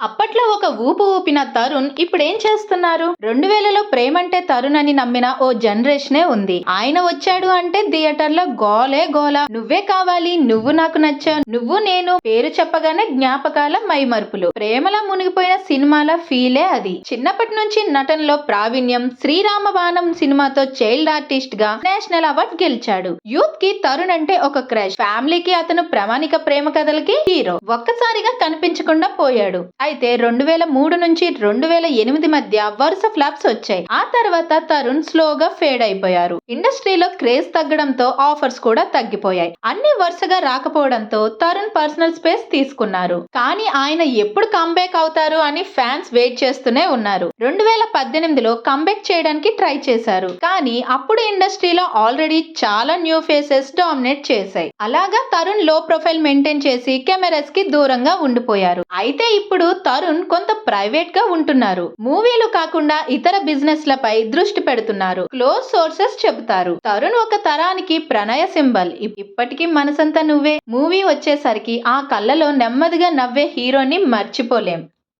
అప్పట్లో ఒక ఊపు ఊపిన తరుణ్ ఇప్పుడేం చేస్తున్నారు? రెండు వేలలో ప్రేమంటే తరుణ్ అని నమ్మిన ఓ జనరేషనే ఉంది. ఆయన వచ్చాడు అంటే థియేటర్లో గోలే గోల. నువ్వే కావాలి నువ్వు నాకు నచ్చా నువ్వు నేను. పేరు చెప్పగానే జ్ఞాపకాల మైమరుపులు. ప్రేమలా మునిగిపోయిన సినిమాల ఫీలే అది. చిన్నప్పటి నుంచి నటనలో ప్రావీణ్యం శ్రీరామ బాణం సినిమాతో చైల్డ్ ఆర్టిస్ట్గా నేషనల్ అవార్డు గెలిచాడు. యూత్కి తరుణ్ అంటే ఒక క్రష్. ఫ్యామిలీకి అతను ప్రామాణిక ప్రేమ కథలకి హీరో. ఒక్కసారిగా కనిపించకుండా పోయాడు. అయితే రెండు వేల మూడు నుంచి రెండు వేల ఎనిమిది మధ్య వరుస ఫ్లాప్స్ వచ్చాయి. ఆ తర్వాత తరుణ్ స్లోగా ఫేడ్ అయిపోయారు. ఇండస్ట్రీలో క్రేజ్ తగ్గడంతో ఆఫర్స్ కూడా తగ్గిపోయాయి. అన్ని వరుసగా రాకపోవడంతో తరుణ్ పర్సనల్ స్పేస్ తీసుకున్నారు. కానీ ఆయన ఎప్పుడు కంబ్యాక్ అవుతారు అని ఫ్యాన్స్ వెయిట్ చేస్తూనే ఉన్నారు. రెండు వేల పద్దెనిమిదిలో కంబ్యాక్ చేయడానికి ట్రై చేశారు. కానీ అప్పుడు ఇండస్ట్రీలో ఆల్రెడీ చాలా న్యూ ఫేసెస్ డామినేట్ చేశాయి. అలాగా తరుణ్లో ప్రొఫైల్ మెయింటైన్ చేసి కెమెరాస్కి దూరంగా ఉండిపోయారు. అయితే ఇప్పుడు తరుణ్ కొంత ప్రైవేట్గా ఉంటున్నారు. మూవీలు కాకుండా ఇతర బిజినెస్ లపై దృష్టి పెడుతున్నారు. క్లోజ్ సోర్సెస్ చెబుతారు. తరుణ్ ఒక తరానికి ప్రణయ సింబల్. ఇప్పటికీ మనసంతా నువ్వే. మూవీ వచ్చేసరికి ఆ కళ్ళలో నెమ్మదిగా నవ్వే హీరోని మర్చిపోలేం.